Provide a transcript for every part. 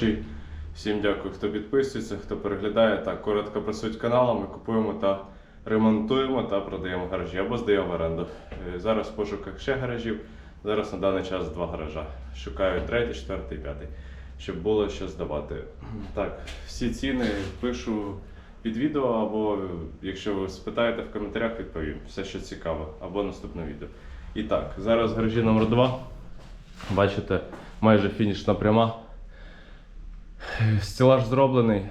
глядачі. Всім дякую, хто підписується, хто переглядає. Так, коротко про суть каналу. Ми купуємо та ремонтуємо та продаємо гаражі або здаємо в оренду. Е, Зараз в пошуках ще гаражів. Зараз на даний час два гаража. Шукаю третій, четвертий, п'ятий, щоб було що здавати. Так, всі ціни пишу під відео, або якщо ви спитаєте в коментарях, відповім. Все, що цікаво, або наступне відео. І так, зараз гаражі номер 2 Бачите, майже фінішна пряма. Стелаж зроблений.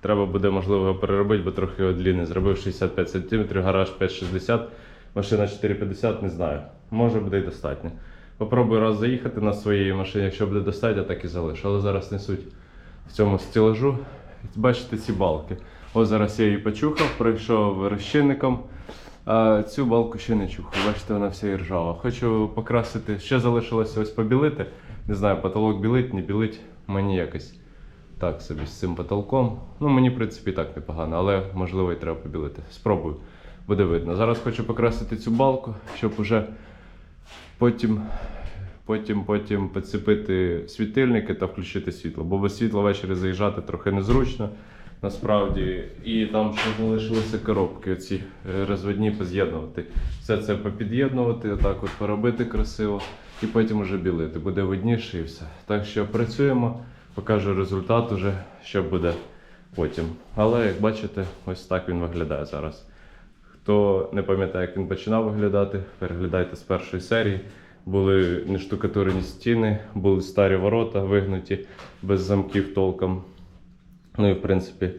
Треба буде, можливо, його переробити, бо трохи його длінний. Зробив 65 см, гараж 5,60, машина 4,50, не знаю. Може буде і достатньо. Попробую раз заїхати на своїй машині, якщо буде достатньо, так і залишу. Але зараз не суть в цьому стелажу. Бачите ці балки. Ось зараз я її почухав, пройшов розчинником. А цю балку ще не чухав. Бачите, вона вся іржава. Хочу покрасити. Ще залишилося ось побілити. Не знаю, потолок білить, не білить. Мені якось так собі з цим потолком. Ну, мені, в принципі, так непогано, але можливо і треба побілити. Спробую. Буде видно. Зараз хочу покрасити цю балку, щоб уже потім, потім, потім підцепити світильники та включити світло. Бо без світла ввечері заїжджати трохи незручно. Насправді, і там ще залишилися коробки, оці е, розводні поз'єднувати. Все це попід'єднувати, отак от поробити красиво, і потім уже білити. Буде видніше і все. Так що працюємо, покажу результат уже, що буде потім. Але як бачите, ось так він виглядає зараз. Хто не пам'ятає, як він починав виглядати, переглядайте з першої серії. Були нештукатурені стіни, були старі ворота вигнуті без замків толком. Ну і в принципі,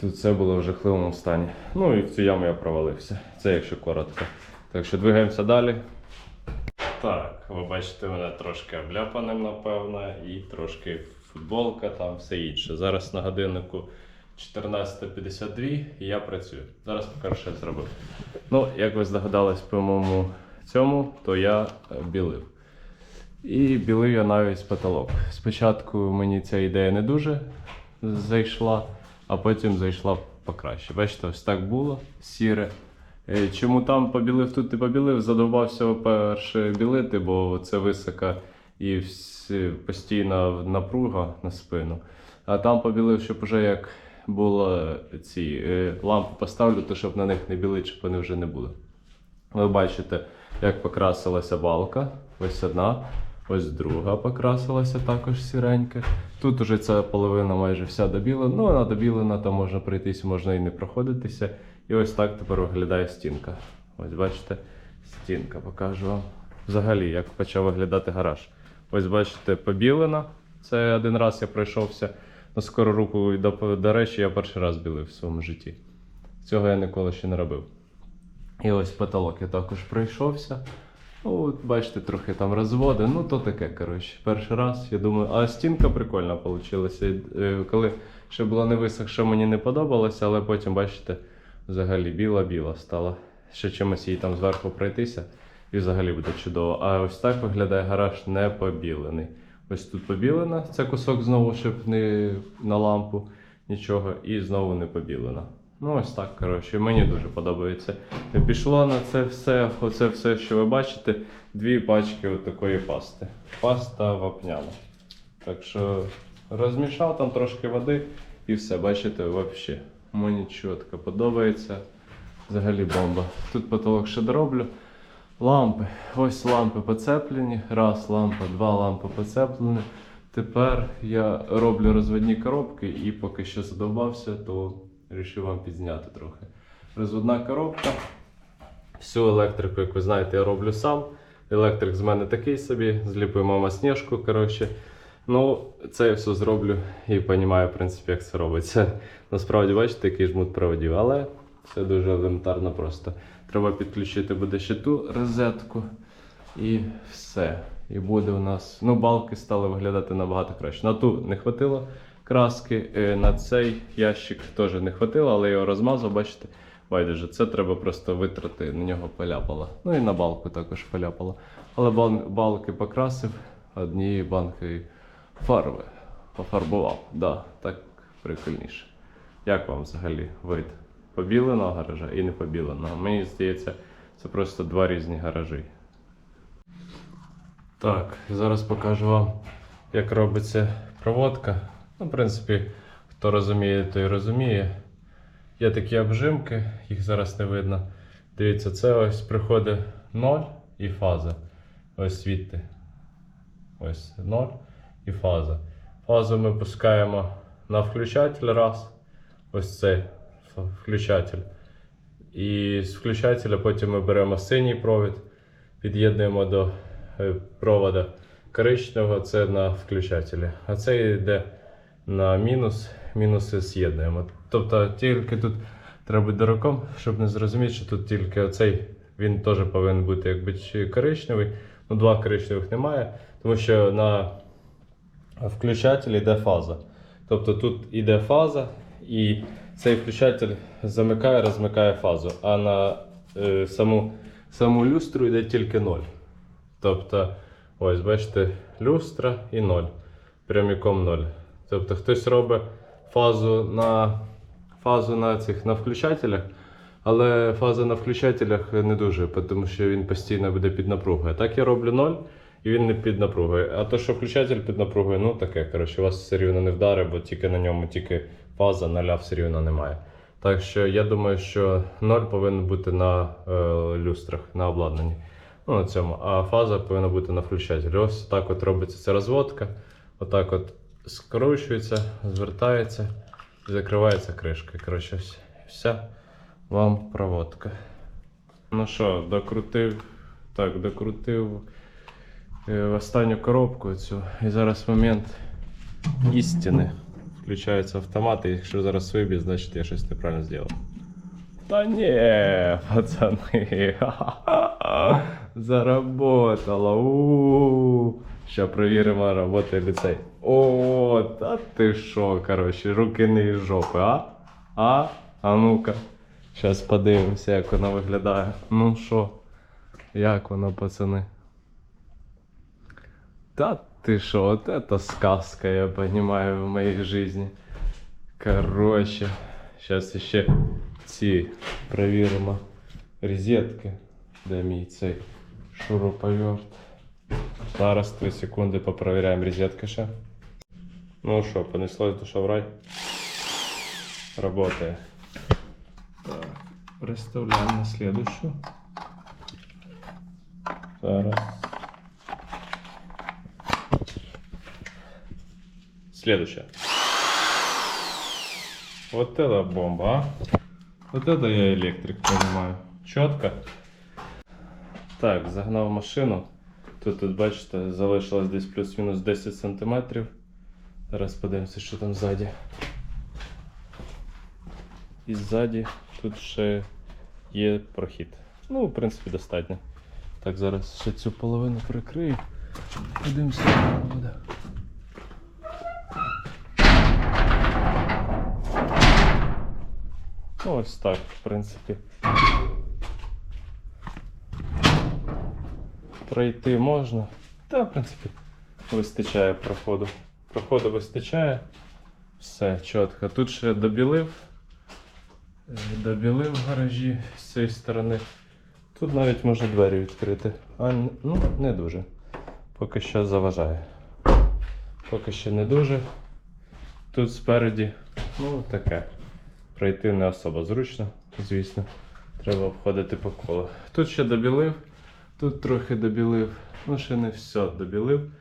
тут все було в жахливому стані. Ну і в цю яму я провалився. Це якщо коротко. Так що двигаємося далі. Так, ви бачите мене трошки обляпаним, напевно, і трошки футболка, там все інше. Зараз на годиннику 14.52 і я працюю. Зараз покажу, що я зробив. Ну, як ви здогадались по моєму цьому, то я е, білив. І білив я навіть потолок. Спочатку мені ця ідея не дуже зайшла, а потім зайшла покраще. Бачите, ось так було сіре. Е, Чому там побілив, тут не побілив, задовбався перше білити, бо це висока і всі- постійна напруга на спину. А там побілив, щоб вже як було ці е, лампи поставлю, то щоб на них не білити, щоб вони вже не були. Ви бачите, як покрасилася балка. Ось одна, ось друга покрасилася також сіренька. Тут уже ця половина майже вся добілена. Ну, вона добілена, там можна пройтись, можна і не проходитися. І ось так тепер виглядає стінка. Ось бачите, стінка покажу вам. Взагалі, як почав виглядати гараж. Ось бачите, побілена. Це один раз я пройшовся на скору руку. До, до речі, я перший раз білив в своєму житті. Цього я ніколи ще не робив. І ось потолок я також пройшовся. Ну, от бачите, трохи там розводи. Ну, то таке, коротше. Перший раз, я думаю, а стінка прикольна вийшла. Коли ще була не висохша, мені не подобалося, але потім, бачите, взагалі біла-біла стала. Ще чимось їй там зверху пройтися, і взагалі буде чудово. А ось так виглядає гараж не побілений. Ось тут побілена, це кусок знову, щоб на лампу, нічого, і знову не побілена. Ну, ось так, коротше, мені дуже подобається. Пішло на це все, оце все, що ви бачите, дві пачки такої пасти. Паста вапняна. Так що розмішав там трошки води і все, бачите, взагалі. Мені чітко подобається. Взагалі бомба. Тут потолок ще дороблю. Лампи. Ось лампи поцеплені. Раз лампа, два лампи поцеплені. Тепер я роблю розводні коробки і поки що задовбався, то вирішив вам підзняти трохи. Розводна коробка. Всю електрику, як ви знаєте, я роблю сам. Електрик з мене такий собі, зліпує мама сніжку. коротше. Ну, це я все зроблю і розумію, в принципі, як це робиться. Насправді, бачите, який жмут проводів, але все дуже елементарно просто. Треба підключити буде ще ту розетку і все. І буде у нас. Ну, балки стали виглядати набагато краще. На ту не хватило краски, е, на цей ящик теж не хватило, але його розмазав, бачите. Байдуже, це треба просто витрати, на нього поляпало. Ну і на балку також поляпало. Але бал- балки покрасив однією банкою фарби. Пофарбував. Да, так прикольніше. Як вам взагалі вид? Побіленого гаража і не побіленого? Мені здається, це просто два різні гаражі. Так, зараз покажу вам, як робиться проводка. Ну, в принципі, хто розуміє, той розуміє. Є такі обжимки, їх зараз не видно. Дивіться, це ось приходить 0 і фаза. Ось звідти. Ось 0 і фаза. Фазу ми пускаємо на включатель раз. Ось цей включатель. І з включателя потім ми беремо синій провід, під'єднуємо до е, провода коричневого, це на включателі. А це йде на мінус, мінуси з'єднуємо. Тобто тільки тут треба бути дураком, щоб не зрозуміти, що тут тільки оцей він теж повинен бути якби коричневий. Ну, два коричневих немає, тому що на включателі йде фаза. Тобто тут йде фаза, і цей включатель замикає, розмикає фазу, а на е, саму, саму люстру йде тільки 0. Тобто, ось бачите, люстра і 0. Пряміком 0. Тобто хтось робить фазу на, фазу на цих на включателях, але фаза на включателях не дуже, тому що він постійно буде під напругою. Так я роблю 0 і він не під напругою. А то, що включатель під напругою, ну таке, коротше, вас все рівно не вдарить, бо тільки на ньому тільки фаза, ноля все рівно немає. Так що я думаю, що 0 повинен бути на е, люстрах, на обладнанні. Ну, на цьому. А фаза повинна бути на включателі. Ось так от робиться ця розводка. Отак от скручується, звертається і закривається кришка. Коротше, вся вам проводка. Ну що, докрутив. Так, докрутив в останню коробку цю. І зараз момент істини. Включається автомат, якщо зараз виб'є, значить я щось неправильно зробив. Та ні, пацани. Заработало. У. Ща перевіримо, роботи ліцей. О, та ти що, коротше, руки не із жопи, а? А? А ну-ка. Щас подивимося, як воно виглядає. Ну що? Як воно, пацани? Та ты шо, вот это сказка, я понимаю, в моей жизни. Короче, сейчас еще ці провіримо розетки, де мій цей шуруповерт. Зараз 3 секунди попровіряємо розетки ще. Ну що, понеслось душа в рай. Работає. Так, представляємо на следующую. Зараз. Следующее. Вот это бомба, а? Вот это я электрик, понимаю. Четко. Так, загнав машину. Тут, тут бачите, залишилось десь плюс-мінус 10 см. Зараз подивимося, що там ззаді. І ззаді тут ще є прохід. Ну, в принципі, достатньо. Так, зараз ще цю половину прикрию. Подивимося, як воно буде. Ну, ось так, в принципі. Пройти можна. Та, в принципі, вистачає проходу. Проходу вистачає. Все, чітко. Тут ще добілив. Е, Добілив гаражі з цієї сторони. Тут навіть можна двері відкрити. А ну, не дуже. Поки що заважає. Поки що не дуже. Тут спереді, ну таке. Пройти не особо зручно, звісно. Треба обходити по колу. Тут ще добілив, тут трохи добілив. Ну, ще не все добілив,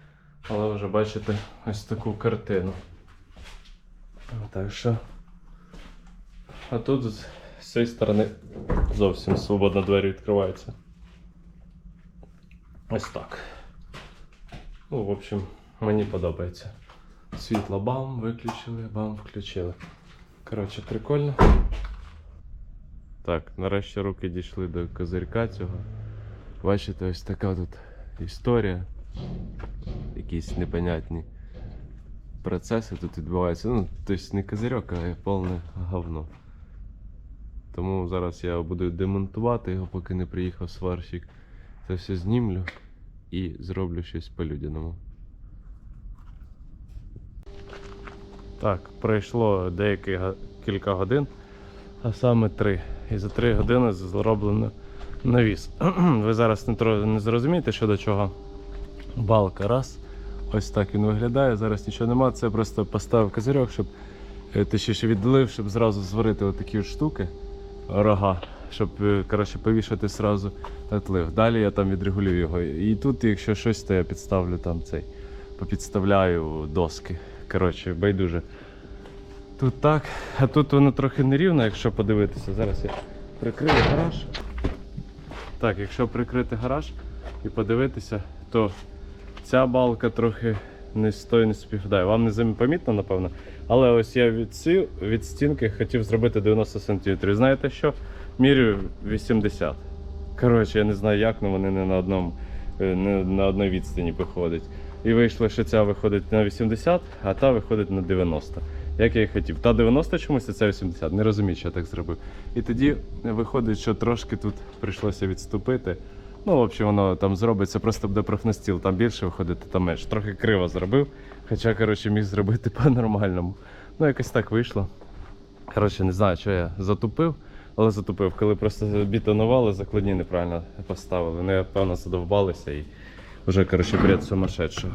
але вже бачите ось таку картину. Так що. А тут з цієї сторони зовсім свободно двері відкриваються. Ось так. Ну, в общем, мені подобається. Світло бам, виключили, бам, включили. Коротше, прикольно. Так, нарешті руки дійшли до козирька цього. Бачите, ось така тут історія. Якісь непонятні процеси тут відбуваються. Ну, тобто не козирьок, а повне говно. Тому зараз я буду демонтувати його, поки не приїхав сварщик. Це все знімлю і зроблю щось по-людяному. Так, пройшло деякі кілька годин, а саме три. І за три години зроблено навіс. Ви зараз не, не зрозумієте, що до чого. Балка раз, Ось так він виглядає. Зараз нічого нема. Це просто поставив козирьок, щоб е, точніше віддалив, щоб зразу зварити отакі от штуки, рога, щоб коротше, повішати зразу отлив. Далі я там відрегулюю його. І тут, якщо щось, то я підставлю там цей, попідставляю доски. Коротше, байдуже. Тут так, а тут воно трохи нерівно, якщо подивитися. Зараз я прикрию гараж. Так, якщо прикрити гараж і подивитися, то ця балка трохи не з тою не співпадає. Вам не замітно, напевно. Але ось я від, ці, від стінки хотів зробити 90 см. Знаєте що? Мірю 80. Коротше, я не знаю як, але вони не на одному е, не на одній відстані виходять. І вийшло, що ця виходить на 80, а та виходить на 90. Як я і хотів. Та 90 чомусь, а ця 80. Не розумію, що я так зробив. І тоді виходить, що трошки тут прийшлося відступити. Ну, в общем, воно там зробиться, просто буде профнастіл, там більше виходити, там менше. Трохи криво зробив. Хоча, коротше, міг зробити по-нормальному. Ну, якось так вийшло. Коротше, не знаю, що я затупив, але затупив. Коли просто бетонували, закладні неправильно поставили. Вони, певно, задовбалися і вже, коротше, бред сумасшедшого.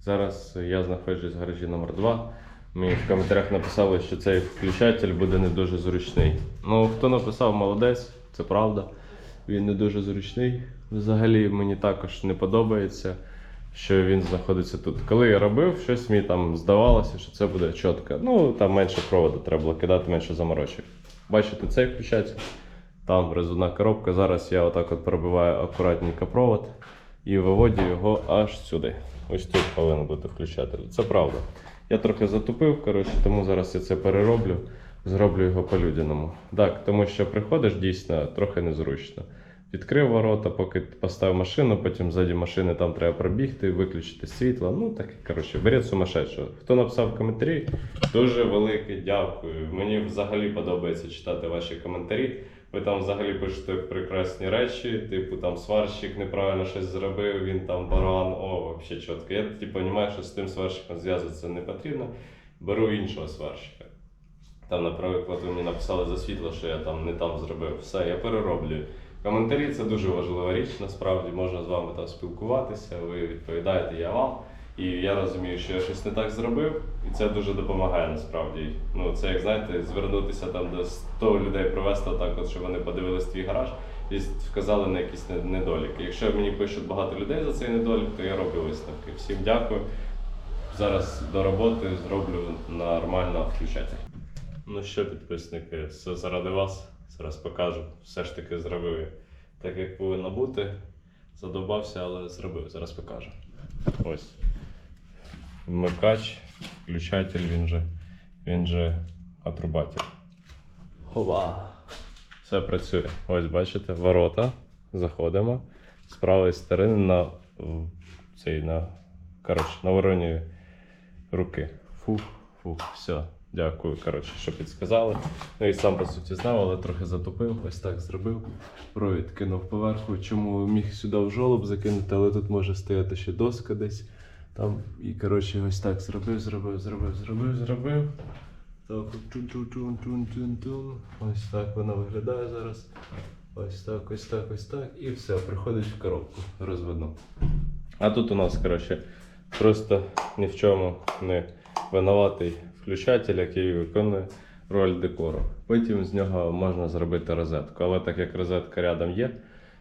Зараз я знаходжусь в гаражі номер 2 Мені в коментарях написали, що цей включатель буде не дуже зручний. Ну, хто написав, молодець, це правда. Він не дуже зручний. Взагалі мені також не подобається, що він знаходиться тут. Коли я робив, щось мені там здавалося, що це буде чітко. Ну, там менше проводу треба було кидати, менше заморочок. Бачите, цей включатель, там резонна коробка. Зараз я отак от пробиваю акуратненько провод і виводжу його аж сюди. Ось тут повинен бути включатель. Це правда. Я трохи затупив, коротше, тому зараз я це перероблю, зроблю його по-людяному. Так, тому що приходиш дійсно трохи незручно. Відкрив ворота, поки поставив машину, потім ззаді машини там треба пробігти, виключити світло. Ну так, коротше, бред сумасшедшого. Хто написав коментарі, дуже велике дякую. Мені взагалі подобається читати ваші коментарі. Ви там взагалі пишете прекрасні речі, типу там сварщик неправильно щось зробив, він там баран, о, взагалі чітко. Я типу, розумію, що з тим сварщиком зв'язуватися не потрібно. Беру іншого сварщика. Там, наприклад, ви мені написали за світло, що я там не там зробив. Все, я перероблюю. Коментарі це дуже важлива річ, насправді можна з вами там спілкуватися, ви відповідаєте, я вам. І я розумію, що я щось не так зробив, і це дуже допомагає насправді. Ну, це як знаєте, звернутися там до 100 людей привезти так, от, щоб вони подивились твій гараж і вказали на якісь не- недоліки. Якщо мені пишуть багато людей за цей недолік, то я роблю висновки. Всім дякую. Зараз до роботи зроблю нормально включатель. Ну що, підписники, все заради вас. Зараз покажу. Все ж таки зробив я так, як повинно бути. Задобався, але зробив. Зараз покажу. Ось. Вмикач, включатель, він же, він же отрубатель. Хова. Все працює. Ось бачите, ворота. Заходимо. З правої сторони на цей на, коротше, на вороні руки. Фух, фух, все. Дякую, коротше, що підсказали. Ну і сам по суті знав, але трохи затупив, ось так зробив. Провід кинув поверху. Чому міг сюди в жолоб закинути, але тут може стояти ще доска десь. Там і коротше ось так зробив, зробив, зробив, зробив, зробив. Так, тун-тун-тун-тун-тун. Ось так воно виглядає зараз. Ось так, ось так, ось так. І все, приходить в коробку розводну. А тут у нас, коротше, просто ні в чому не винуватий включатель, який виконує роль декору. Потім з нього можна зробити розетку. Але так як розетка рядом є,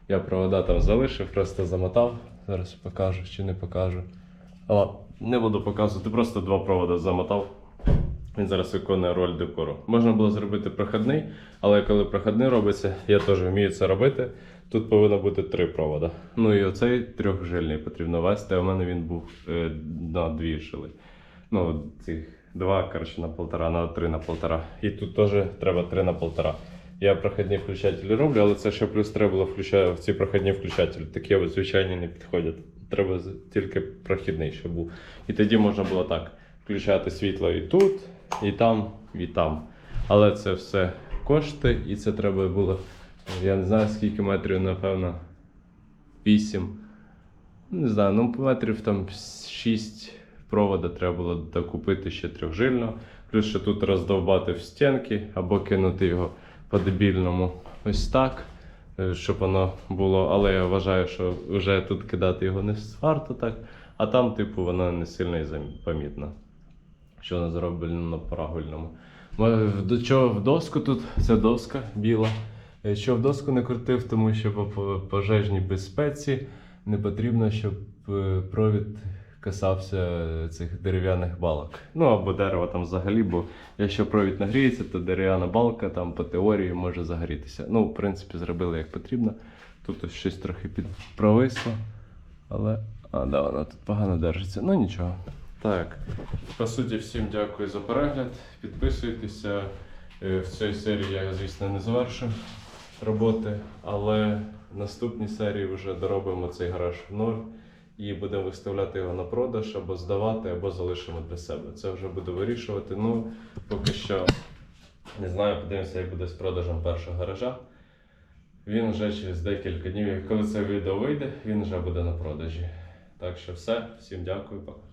я провода там залишив, просто замотав. Зараз покажу чи не покажу. Але не буду показувати, просто два провода замотав. Він зараз виконує роль декору. Можна було зробити проходний, але коли проходний робиться, я теж вмію це робити. Тут повинно бути три провода. Ну і оцей трьохжильний потрібно вести, а в мене він був е, на дві жили. Ну, цих два, коротше, на полтора, на три на полтора. І тут теж треба три на полтора. Я проходні включателі роблю, але це ще плюс треба було включати в ці проходні включателі. Такі звичайні не підходять. Треба тільки прохідний, щоб був. І тоді можна було так включати світло і тут, і там, і там. Але це все кошти, і це треба було, я не знаю скільки метрів, напевно, 8. Не знаю, ну метрів там 6 провода треба було докупити ще трьохжильно. Плюс ще тут роздовбати в стінки або кинути його по-дебільному. Ось так. Е, Щоб воно було, але я вважаю, що вже тут кидати його не варто так. А там, типу, вона не сильно і помітна, що вона зроблена по правильному. До чого в доску тут? Це доска біла. Е, Що в доску не крутив, тому що по- по пожежній безпеці не потрібно, щоб е, провід касався цих дерев'яних балок. Ну або дерева там взагалі, бо якщо провід нагріється, то дерев'яна балка там по теорії може загорітися. Ну, в принципі, зробили як потрібно. Тут ось щось трохи підпровисло, але. А, да, вона тут погано держиться. Ну нічого. Так. По суті, всім дякую за перегляд. Підписуйтеся. Е, В цій серії я, звісно, не завершив роботи, але в наступній серії вже доробимо цей гараж в ноль і будемо виставляти його на продаж або здавати, або залишимо для себе. Це вже буде вирішувати. Ну, поки що не знаю, подивимося, як буде з продажем першого гаража. Він вже через декілька днів, коли це відео вийде, він вже буде на продажі. Так що все, всім дякую, пока.